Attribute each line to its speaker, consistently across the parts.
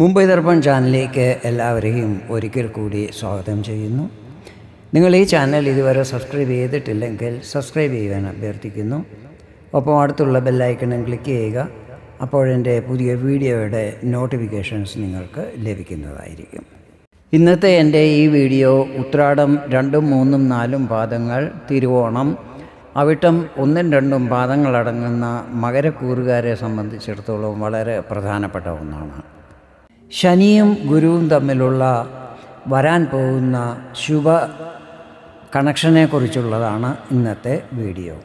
Speaker 1: മുംബൈ ദർപ്പൺ ചാനലിലേക്ക് എല്ലാവരെയും ഒരിക്കൽ കൂടി സ്വാഗതം ചെയ്യുന്നു. നിങ്ങൾ ഈ ചാനൽ ഇതുവരെ സബ്സ്ക്രൈബ് ചെയ്തിട്ടില്ലെങ്കിൽ സബ്സ്ക്രൈബ് ചെയ്യാൻ അഭ്യർത്ഥിക്കുന്നു. ഒപ്പം അടുത്തുള്ള ബെല്ലൈക്കണും ക്ലിക്ക് ചെയ്യുക. അപ്പോഴെന്റെ പുതിയ വീഡിയോയുടെ നോട്ടിഫിക്കേഷൻസ് നിങ്ങൾക്ക് ലഭിക്കുന്നതായിരിക്കും. ഇന്നത്തെ എന്റെ ഈ വീഡിയോ ഉത്രാടം രണ്ടും മൂന്നും നാലും പാദങ്ങൾ തിരുവോണം. അവിട്ടം ഒന്നും രണ്ടും പാദങ്ങളടങ്ങുന്ന മകരക്കൂറുകാരെ സംബന്ധിച്ചിടത്തോളം വളരെ പ്രധാനപ്പെട്ട ഒന്നാണ്. ശനിയും ഗുരുവും തമ്മിലുള്ള വരാൻ പോകുന്ന ശുഭ കണക്ഷനെക്കുറിച്ചുള്ളതാണ് ഇന്നത്തെ വീഡിയോ.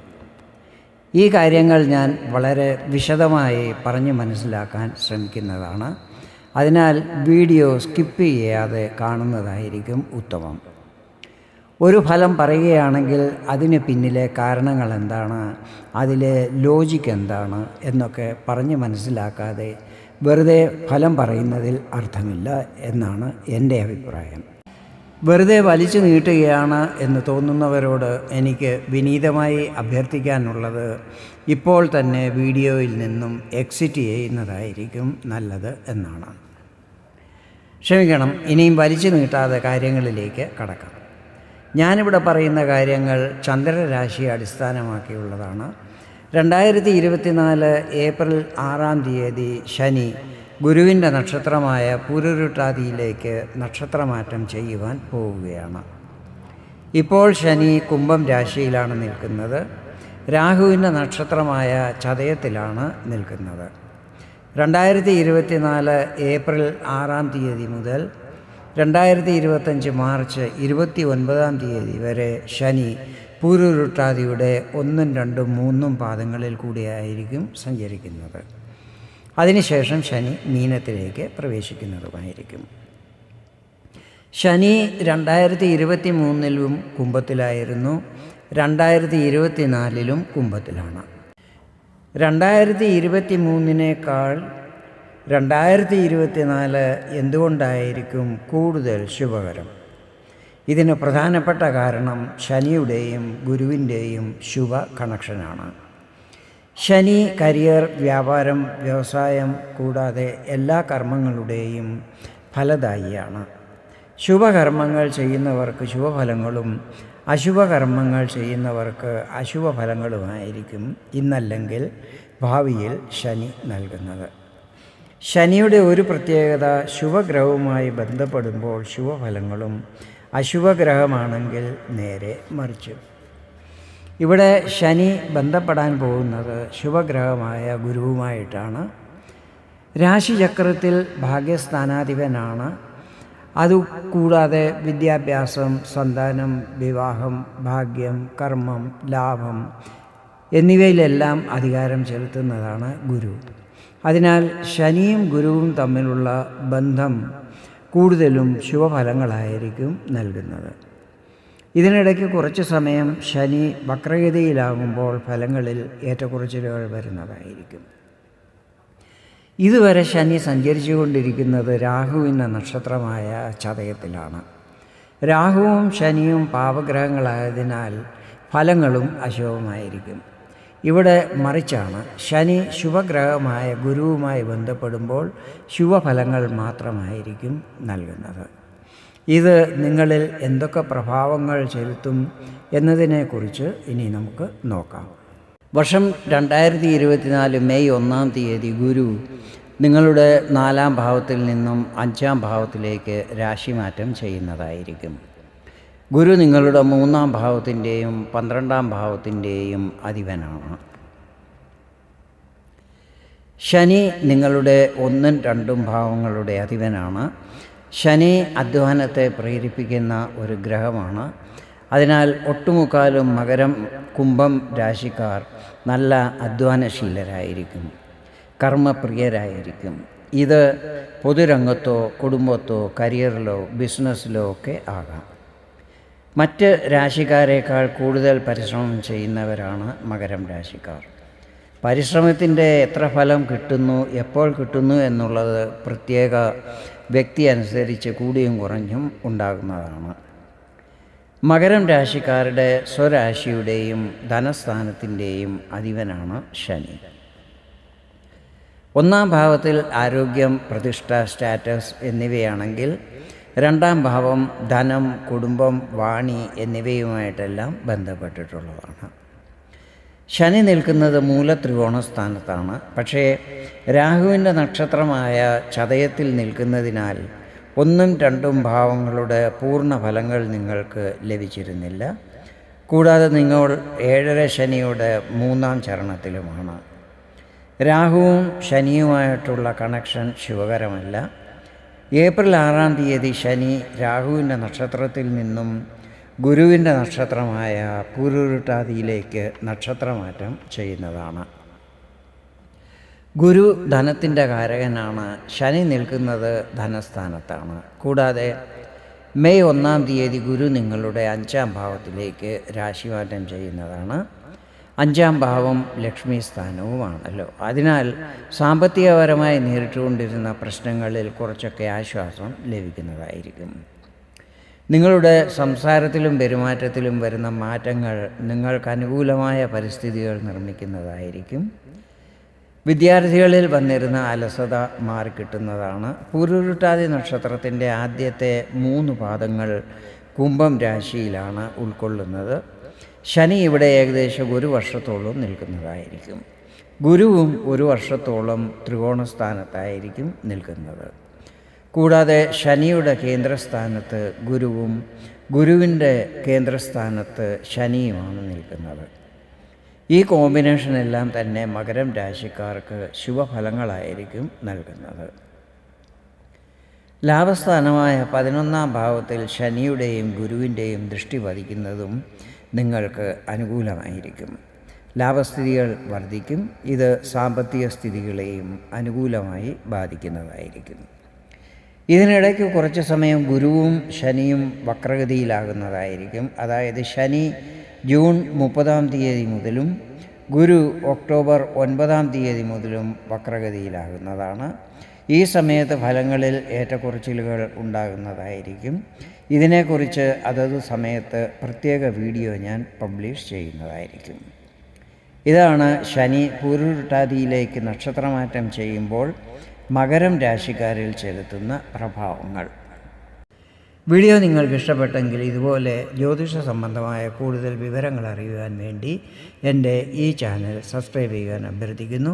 Speaker 1: ഈ കാര്യങ്ങൾ ഞാൻ വളരെ വിശദമായി പറഞ്ഞ് മനസ്സിലാക്കാൻ ശ്രമിക്കുന്നതാണ്. അതിനാൽ വീഡിയോ സ്കിപ്പ് ചെയ്യാതെ കാണുന്നതായിരിക്കും ഉത്തമം. ഒരു ഫലം പറയുകയാണെങ്കിൽ അതിന് പിന്നിലെ കാരണങ്ങൾ എന്താണ്? അതിലെ ലോജിക്ക് എന്താണ്? എന്നൊക്കെ പറഞ്ഞ് മനസ്സിലാക്കാതെ വെറുതെ ഫലം പറയുന്നതിൽ അർത്ഥമില്ല എന്നാണ് എന്റെ അഭിപ്രായം. വെറുതെ വലിച്ചു നീട്ടുകയാണ് എന്ന് തോന്നുന്നവരോട് എനിക്ക് വിനീതമായി അഭ്യർത്ഥിക്കാനുള്ളത് ഇപ്പോൾ തന്നെ വീഡിയോയിൽ നിന്നും എക്സിറ്റ് ചെയ്യുന്നതായിരിക്കും നല്ലത് എന്നാണ്. ക്ഷമിക്കണം ഇനിയും വലിച്ചു നീട്ടാതെ കാര്യങ്ങളിലേക്ക് കടക്കാം. ഞാനിവിടെ പറയുന്ന കാര്യങ്ങൾ ചന്ദ്രരാശിയെ അടിസ്ഥാനമാക്കിയുള്ളതാണ്. രണ്ടായിരത്തി ഇരുപത്തിനാല് ഏപ്രിൽ ആറാം തീയതി ശനി ഗുരുവിന്റെ നക്ഷത്രമായ പുരുരുട്ടാതിയിലേക്ക് നക്ഷത്രമാറ്റം ചെയ്യുവാൻ പോവുകയാണ്. ഇപ്പോൾ ശനി കുംഭം രാശിയിലാണ് നിൽക്കുന്നത്. രാഹുവിന്റെ നക്ഷത്രമായ ചതയത്തിലാണ് നിൽക്കുന്നത്. രണ്ടായിരത്തി ഇരുപത്തിനാല് ഏപ്രിൽ ആറാം തീയതി മുതൽ രണ്ടായിരത്തി ഇരുപത്തഞ്ച് മാർച്ച് ഇരുപത്തി ഒൻപതാം തീയതി വരെ ശനി പൂരുരുട്ടാതിയുടെ ഒന്നും രണ്ടും മൂന്നും പാദങ്ങളിൽ കൂടിയായിരിക്കും സഞ്ചരിക്കുന്നത്. അതിനുശേഷം ശനി മീനത്തിലേക്ക് പ്രവേശിക്കുന്നതുമായിരിക്കും. ശനി രണ്ടായിരത്തി ഇരുപത്തി മൂന്നിലും കുംഭത്തിലായിരുന്നു. രണ്ടായിരത്തി ഇരുപത്തി നാലിലും കുംഭത്തിലാണ്. രണ്ടായിരത്തി ഇരുപത്തി മൂന്നിനേക്കാൾ രണ്ടായിരത്തി ഇരുപത്തി നാല് എന്തുകൊണ്ടായിരിക്കും കൂടുതൽ ശുഭകരം? ഇതിന് പ്രധാനപ്പെട്ട കാരണം ശനിയുടെയും ഗുരുവിന്റെയും ശുഭ കണക്ഷനാണ്. ശനി കരിയർ വ്യാപാരം വ്യവസായം കൂടാതെ എല്ലാ കർമ്മങ്ങളുടെയും ഫലദായിയാണ്. ശുഭകർമ്മങ്ങൾ ചെയ്യുന്നവർക്ക് ശുഭഫലങ്ങളും അശുഭകർമ്മങ്ങൾ ചെയ്യുന്നവർക്ക് അശുഭഫലങ്ങളുമായിരിക്കും ഇന്നല്ലെങ്കിൽ ഭാവിയിൽ ശനി നൽകുന്നത്. ശനിയുടെ ഒരു പ്രത്യേകത ശുഭഗ്രഹവുമായി ബന്ധപ്പെടുമ്പോൾ ശുഭഫലങ്ങളും അശുഭഗ്രഹമാണെങ്കിൽ നേരെ മറിച്ച്. ഇവിടെ ശനി ബന്ധപ്പെടാൻ പോകുന്നത് ശുഭഗ്രഹമായ ഗുരുവുമായിട്ടാണ്. രാശിചക്രത്തിൽ ഭാഗ്യസ്ഥാനാധിപനാണ്. അതുകൂടാതെ വിദ്യാഭ്യാസം സന്താനം വിവാഹം ഭാഗ്യം കർമ്മം ലാഭം എന്നിവയിലെല്ലാം അധികാരം ചെലുത്തുന്നതാണ് ഗുരു. അതിനാൽ ശനിയും ഗുരുവും തമ്മിലുള്ള ബന്ധം കൂടുതലും ശുഭഫലങ്ങളായിരിക്കും നൽകുന്നത്. ഇതിനിടയ്ക്ക് കുറച്ച് സമയം ശനി വക്രഗതിയിലാകുമ്പോൾ ഫലങ്ങളിൽ ഏറ്റക്കുറച്ചിലുകൾ വരുന്നതായിരിക്കും. ഇതുവരെ ശനി സഞ്ചരിച്ചുകൊണ്ടിരിക്കുന്നത് രാഹുവിന്റെ നക്ഷത്രമായ ചതയത്തിലാണ്. രാഹുവും ശനിയും പാപഗ്രഹങ്ങളായതിനാൽ ഫലങ്ങളും അശുഭമായിരിക്കും ഇവിടെ മറിച്ചാണ്. ശനി ശുഭഗ്രഹമായ ഗുരുവുമായി ബന്ധപ്പെടുമ്പോൾ ശുഭഫലങ്ങൾ മാത്രമായിരിക്കും നൽകുന്നത്. ഇത് നിങ്ങളിൽ എന്തൊക്കെ പ്രഭാവങ്ങൾ ചെലുത്തും എന്നതിനെക്കുറിച്ച് ഇനി നമുക്ക് നോക്കാം. വർഷം രണ്ടായിരത്തി ഇരുപത്തിനാല് മെയ് ഒന്നാം തീയതി ഗുരു നിങ്ങളുടെ നാലാം ഭാവത്തിൽ നിന്നും അഞ്ചാം ഭാവത്തിലേക്ക് രാശിമാറ്റം ചെയ്യുന്നതായിരിക്കും. ഗുരു നിങ്ങളുടെ മൂന്നാം ഭാവത്തിന്റെയും പന്ത്രണ്ടാം ഭാവത്തിന്റെയും അധിപനാണ്. ശനി നിങ്ങളുടെ ഒന്നും രണ്ടും ഭാവങ്ങളുടെ അധിപനാണ്. ശനി അധ്വാനത്തെ പ്രേരിപ്പിക്കുന്ന ഒരു ഗ്രഹമാണ്. അതിനാൽ ഒട്ടുമുക്കാലും മകരം കുംഭം രാശിക്കാർ നല്ല അധ്വാനശീലരായിരിക്കും കർമ്മപ്രിയരായിരിക്കും. ഇത് പൊതുരംഗത്തോ കുടുംബത്തോ കരിയറിലോ ബിസിനസ്സിലോ ഒക്കെ ആകാം. മറ്റ് രാശിക്കാരേക്കാൾ കൂടുതൽ പരിശ്രമം ചെയ്യുന്നവരാണ് മകരം രാശിക്കാർ. പരിശ്രമത്തിന്റെ എത്ര ഫലം കിട്ടുന്നു എപ്പോൾ കിട്ടുന്നു എന്നുള്ളത് പ്രത്യേക വ്യക്തി അനുസരിച്ച് കൂടിയും കുറഞ്ഞും ഉണ്ടാകുന്നതാണ്. മകരം രാശിക്കാരുടെ സ്വരാശിയുടെയും ധനസ്ഥാനത്തിന്റെയും അധിപനാണ് ശനി. ഒന്നാം ഭാവത്തിൽ ആരോഗ്യം പ്രതിഷ്ഠ സ്റ്റാറ്റസ് എന്നിവയാണെങ്കിൽ രണ്ടാം ഭാവം ധനം കുടുംബം വാണി എന്നിവയുമായിട്ടെല്ലാം ബന്ധപ്പെട്ടിട്ടുള്ളതാണ്. ശനി നിൽക്കുന്നത് മൂലത്രികോണ സ്ഥാനത്താണ് പക്ഷേ രാഹുവിന്റെ നക്ഷത്രമായ ചതയത്തിൽ നിൽക്കുന്നതിനാൽ ഒന്നും രണ്ടും ഭാവങ്ങളുടെ പൂർണ ഫലങ്ങൾ നിങ്ങൾക്ക് ലഭിച്ചിരുന്നില്ല. കൂടാതെ നിങ്ങൾ ഏഴര ശനിയുടെ മൂന്നാം ചരണത്തിലുമാണ്. രാഹുവും ശനിയുമായിട്ടുള്ള കണക്ഷൻ ശുഭകരമല്ല. ഏപ്രിൽ ആറാം തീയതി ശനി രാഹുവിന്റെ നക്ഷത്രത്തിൽ നിന്നും ഗുരുവിന്റെ നക്ഷത്രമായ പൂരുരുട്ടാതിയിലേക്ക് നക്ഷത്രമാറ്റം ചെയ്യുന്നതാണ്. ഗുരു ധനത്തിന്റെ കാരകനാണ്. ശനി നിൽക്കുന്നത് ധനസ്ഥാനത്താണ്. കൂടാതെ മെയ് ഒന്നാം തീയതി ഗുരു നിങ്ങളുടെ അഞ്ചാം ഭാവത്തിലേക്ക് രാശിമാറ്റം ചെയ്യുന്നതാണ്. അഞ്ചാം ഭാവം ലക്ഷ്മി സ്ഥാനവുമാണല്ലോ അതിനാൽ സാമ്പത്തികപരമായി നേരിട്ടുകൊണ്ടിരുന്ന പ്രശ്നങ്ങളിൽ കുറച്ചൊക്കെ ആശ്വാസം ലഭിക്കുന്നതായിരിക്കും. നിങ്ങളുടെ സംസാരത്തിലും പെരുമാറ്റത്തിലും വരുന്ന മാറ്റങ്ങൾ നിങ്ങൾക്ക് അനുകൂലമായ പരിസ്ഥിതികൾ നിർമ്മിക്കുന്നതായിരിക്കും. വിദ്യാർത്ഥികളിൽ വന്നിരുന്ന അലസത മാറിക്കിട്ടുന്നതാണ് പൂരുരുട്ടാതി നക്ഷത്രത്തിന്റെ ആദ്യത്തെ മൂന്ന് പാദങ്ങൾ കുംഭം രാശിയിലാണ് ഉൾക്കൊള്ളുന്നത്. ശനി ഇവിടെ ഏകദേശം ഒരു വർഷത്തോളം നിൽക്കുന്നതായിരിക്കും. ഗുരുവും ഒരു വർഷത്തോളം ത്രികോണസ്ഥാനത്തായിരിക്കും നിൽക്കുന്നത്. കൂടാതെ ശനിയുടെ കേന്ദ്രസ്ഥാനത്ത് ഗുരുവും ഗുരുവിന്റെ കേന്ദ്രസ്ഥാനത്ത് ശനിയുമാണ് നിൽക്കുന്നത്. ഈ കോമ്പിനേഷനെല്ലാം തന്നെ മകരം രാശിക്കാർക്ക് ശുഭഫലങ്ങളായിരിക്കും നൽകുന്നത്. ലാഭസ്ഥാനമായ പതിനൊന്നാം ഭാവത്തിൽ ശനിയുടെയും ഗുരുവിന്റെയും ദൃഷ്ടി പതിക്കുന്നതും നിങ്ങൾക്ക് അനുകൂലമായിരിക്കും. ലാഭസ്ഥിതികൾ വർദ്ധിക്കും ഇത് സാമ്പത്തിക സ്ഥിതികളെയും അനുകൂലമായി ബാധിക്കുന്നതായിരിക്കും. ഇതിനിടയ്ക്ക് കുറച്ച് സമയം ഗുരുവും ശനിയും വക്രഗതിയിലാകുന്നതായിരിക്കും. അതായത് ശനി ജൂൺ മുപ്പതാം തീയതി മുതലും ഗുരു ഒക്ടോബർ ഒൻപതാം തീയതി മുതലും വക്രഗതിയിലാകുന്നതാണ്. ഈ സമയത്ത് ഫലങ്ങളിൽ ഏറ്റക്കുറച്ചിലുകൾ ഉണ്ടാകുന്നതായിരിക്കും. ഇതിനെക്കുറിച്ച് അതത് സമയത്ത് പ്രത്യേക വീഡിയോ ഞാൻ പബ്ലിഷ് ചെയ്യുന്നതായിരിക്കും. ഇതാണ് ശനി പൂരുരുട്ടാതിയിലേക്ക് നക്ഷത്രമാറ്റം ചെയ്യുമ്പോൾ മകരം രാശിക്കാരിൽ ചെലുത്തുന്ന പ്രഭാവങ്ങൾ. വീഡിയോ നിങ്ങൾക്ക് ഇഷ്ടപ്പെട്ടെങ്കിൽ ഇതുപോലെ ജ്യോതിഷ സംബന്ധമായ കൂടുതൽ വിവരങ്ങൾ അറിയുവാൻ വേണ്ടി എന്റെ ഈ ചാനൽ സബ്സ്ക്രൈബ് ചെയ്യാൻ അഭ്യർത്ഥിക്കുന്നു.